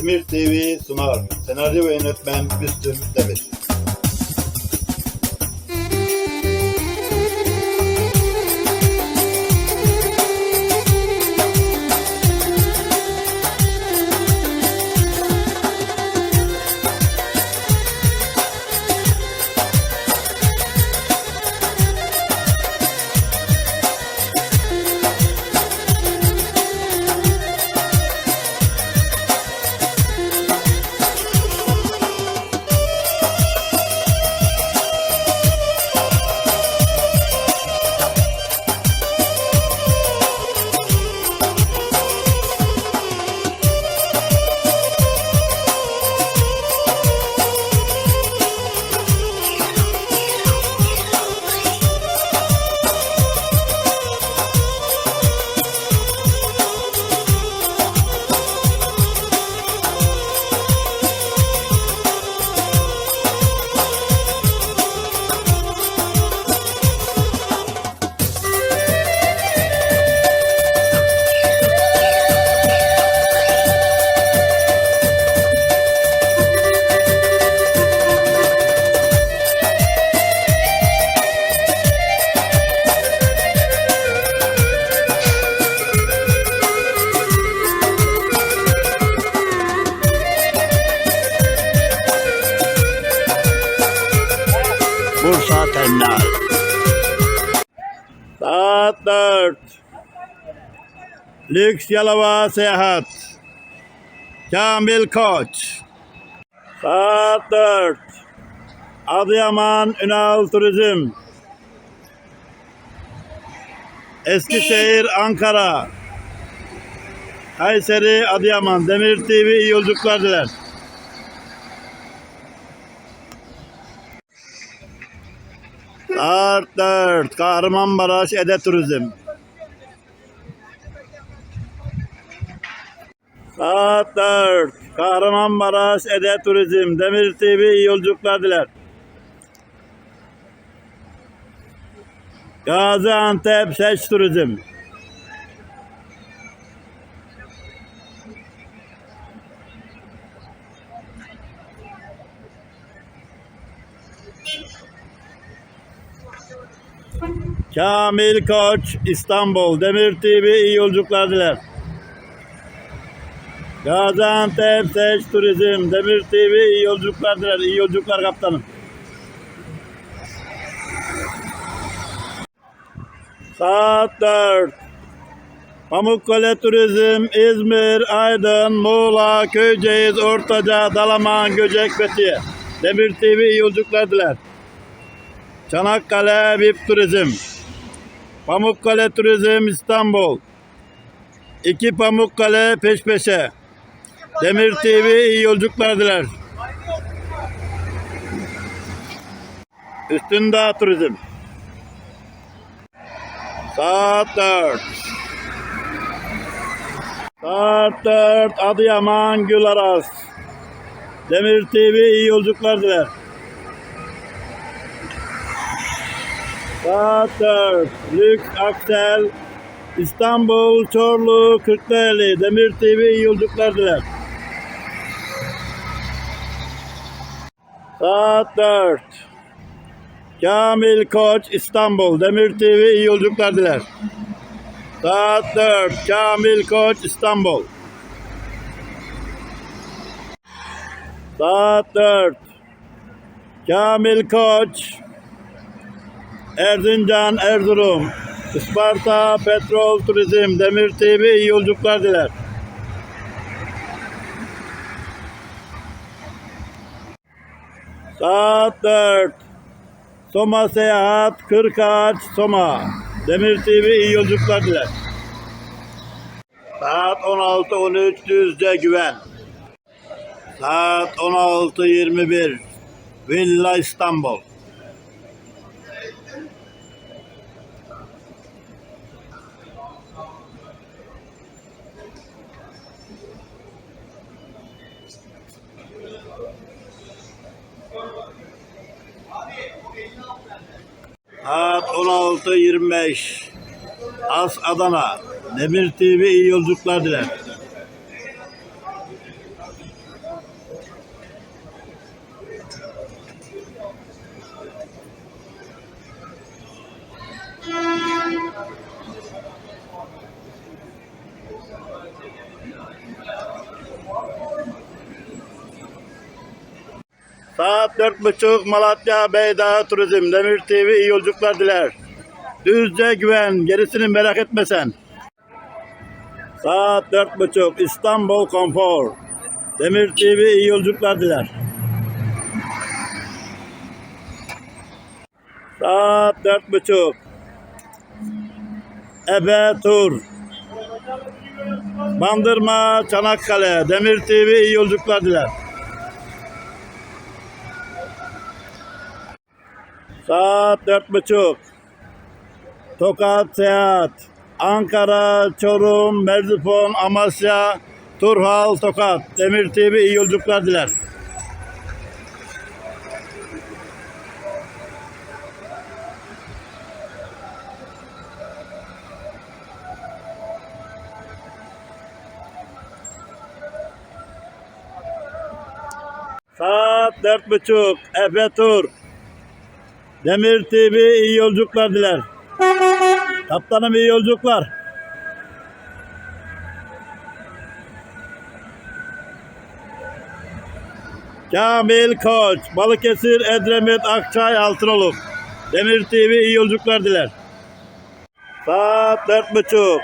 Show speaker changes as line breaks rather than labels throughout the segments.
Demir TV sunar. Senaryo ve yönetmen Müslüm Demir.
Bursa Terminal. Saat 4. Lüks Yalova Seyahat. Kamil Koç. Saat 4. Adıyaman Ünal Turizm. Eskişehir Ankara. Kayseri Adıyaman. Demir TV iyi yolculuklar diler. Saat 4. Kahramanmaraş Ede Turizm. Saat 4. Kahramanmaraş Ede Turizm. Demir TV iyi yolculuklar diler. Gaziantep Seç Turizm. Kamil Koç İstanbul Demir TV iyi yolculuklar diler. Gaziantep Seç Turizm Demir TV iyi yolculuklar diler. İyi yolculuklar kaptanım. Saat 4. Pamukkale Turizm İzmir, Aydın, Muğla, Köyceğiz, Ortaca, Dalaman, Göcek, Fethiye. Demir TV iyi yolculuklar diler. Çanakkale VIP Turizm. Pamukkale Turizm İstanbul. İki Pamukkale peş peşe. Demir TV iyi yolculuklar diler. Üstündağ Turizm. Saat 4. Saat 4 Adıyaman Gülaras. Demir TV iyi yolculuklar diler. 4. Lüks Aksel. İstanbul, Çorlu, Kırklareli. Demir TV iyi yolculuklar diler. Saat 4. Kamil Koç İstanbul. Demir TV iyi yolculuklar diler. Saat 4. Kamil Koç İstanbul. Saat 4. Kamil Koç Erzincan, Erzurum, Isparta, Petrol, Turizm, Demir TV iyi yolculuklar diler. Saat 4. Soma Seyahat, Kırkağaç, Soma. Demir TV iyi yolculuklar diler. Saat 16.13 Düzce Güven. Saat 16.21 Villa İstanbul. Saat 16.25 As Adana Demir TV iyi yolculuklar diler. Saat dört buçuk Malatya Beydağ Turizm Demir TV iyi yolculuklar diler. Düzce güven gerisini merak etme sen. Saat dört buçuk İstanbul Konfor Demir TV iyi yolculuklar diler. Saat dört buçuk Ebe Tur Bandırma Çanakkale Demir TV iyi yolculuklar diler. Saat dört buçuk. Tokat Seyahat. Ankara, Çorum, Merzifon, Amasya, Turhal, Tokat. Demir TV iyi yolculuklar diler. Saat dört buçuk. Efe Tur. Demir TV iyi yolculuklar diler. Kaptanım iyi yolculuklar. Kamil Koç, Balıkesir, Edremit, Akçay, Altınoluk. Demir TV iyi yolculuklar diler. Saat dört buçuk.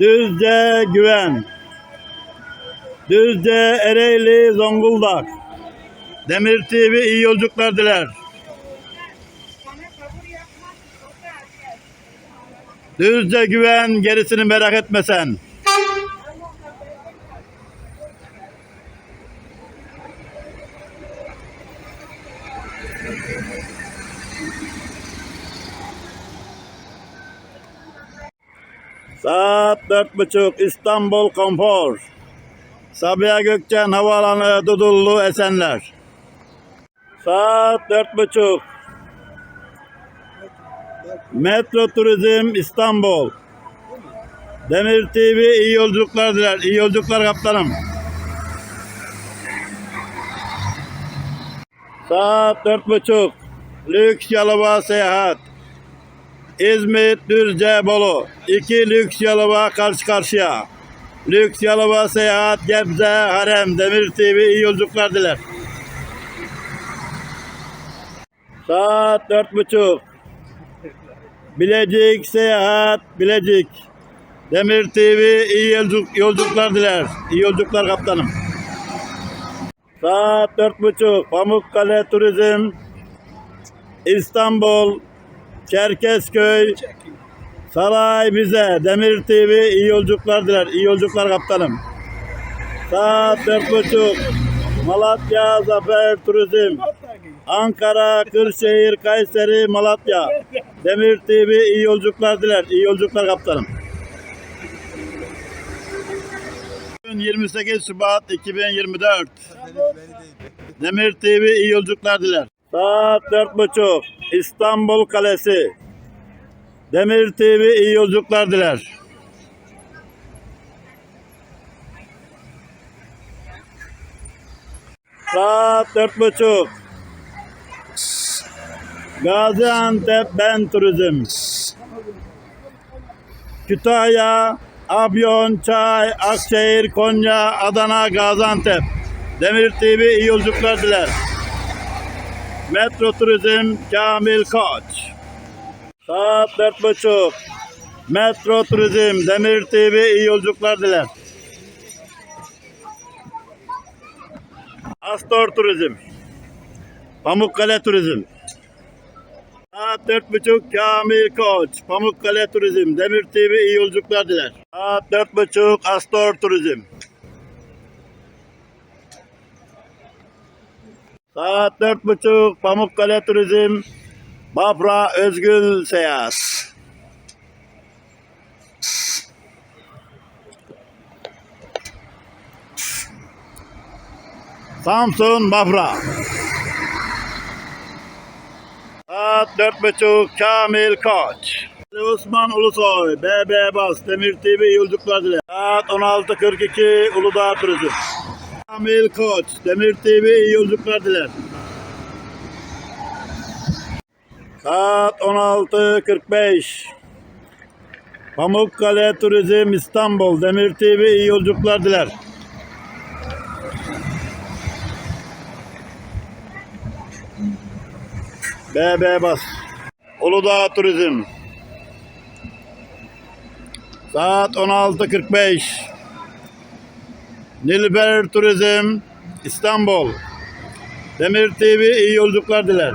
Düzce Güven. Düzce Ereğli, Zonguldak. Demir TV iyi yolculuklar diler. Düzce güven gerisini merak etme sen. Saat dört buçuk İstanbul Konfor. Sabiha Gökçen Havaalanı Dudullu Esenler. Saat dört buçuk. Metro Turizm İstanbul. Demir TV iyi yolculuklar diler. İyi yolculuklar kaptanım. Saat dört buçuk. Lüks Yalova Seyahat. İzmit, Düzce, Bolu. İki lüks Yalova karşı karşıya. Lüks Yalova Seyahat, Gebze, Harem, Demir TV iyi yolculuklar diler. Saat dört buçuk. Bilecik Seyahat, Bilecik. Demir TV iyi yolculuk, yolculuklar diler. İyi yolculuklar kaptanım. Saat dört buçuk. Pamukkale Turizm. İstanbul. Çerkezköy. Saray bize. Demir TV iyi yolculuklar diler. İyi yolculuklar kaptanım. Saat dört buçuk. Malatya Zafer Turizm. Ankara, Kırşehir, Kayseri, Malatya. Demir TV iyi yolculuklar diler. İyi yolculuklar kaptanım. Bugün 28 Şubat 2024. Demir TV iyi yolculuklar diler. Saat dört buçuk. İstanbul Kalesi. Demir TV iyi yolculuklar diler. Saat dört buçuk. Gaziantep Ben Turizm. Kütahya, Afyon, Çay, Akşehir, Konya, Adana, Gaziantep. Demir TV iyi yolculuklar diler. Metro Turizm Kamil Koç. Saat dört buçuk. Metro Turizm Demir TV iyi yolculuklar diler. Astor Turizm. Pamukkale Turizm. Saat dört buçuk Kamil Koç. Pamukkale Turizm. Demir TV iyi yolculuklar diler. Saat dört buçuk Astor Turizm. Saat dört buçuk Pamukkale Turizm. Bafra Özgül Seyahat. Samsun Bafra. Saat dört buçuk Kamil Koç. Osman Ulusoy, BB Bas, Demir TV yolculuklar diler. Saat 16.42 Uludağ Turizm. Kamil Koç, Demir TV yolculuklar diler. Saat 16.45 Pamukkale Turizm İstanbul, Demir TV iyi yolculuklar diler. BB Bas. Uludağ Turizm. Saat 16.45. Nilüfer Turizm İstanbul. Demir TV iyi yolculuklar diler.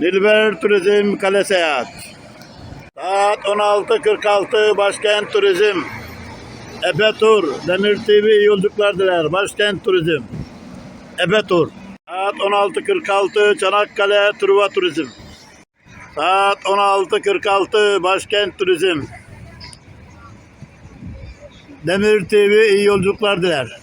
Nilüfer Turizm Kale Seyahat. Saat 16.46 Başkent Turizm. Efe Tur. Demir TV iyi yolculuklar diler. Başkent Turizm. Efe Tur. Saat 16.46 Çanakkale Truva Turizm. Saat 16.46 Başkent Turizm. Demir TV iyi yolculuklar diler.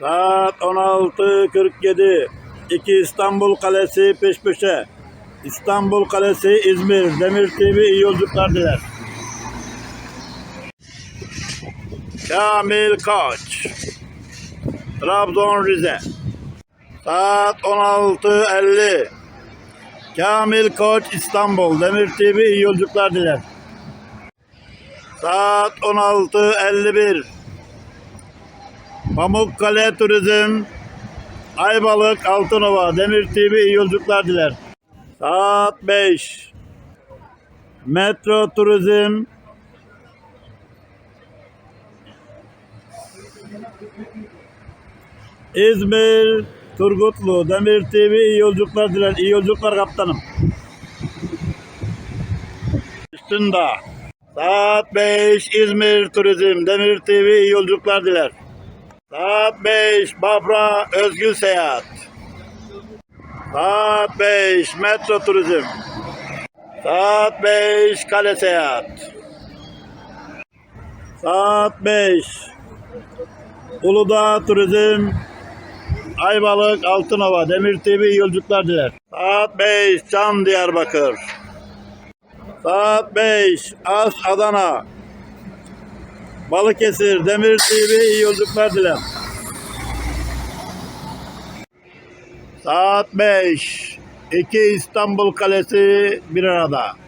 Saat 16.47 İki İstanbul Kalesi peş peşe. İstanbul Kalesi İzmir. Demir TV iyi yolculuklar diler. Kamil Koç. Trabzon Rize. Saat 16.50. Kamil Koç İstanbul. Demir TV iyi yolculuklar diler. Saat 16.51. Pamukkale Turizm. Aybalık Altınova. Demir TV iyi yolculuklar diler. Saat 5. Metro Turizm. İzmir, Turgutlu, Demir TV iyi yolculuklar diler. İyi yolculuklar kaptanım. Üstünde. Saat 5 İzmir Turizm, Demir TV iyi yolculuklar diler. Saat 5 Bafra Özgül Seyahat. Saat 5 Metro Turizm. Saat 5 Kale Seyahat. Saat 5 Uludağ Turizm, Ayvalık, Altınova, Demir TV yolculuklar diler. Saat 5 Çam Diyarbakır. Saat 5 As Adana. Balıkesir, Demir TV yolculuklar diler. Saat 5 2 İstanbul Kalesi bir arada.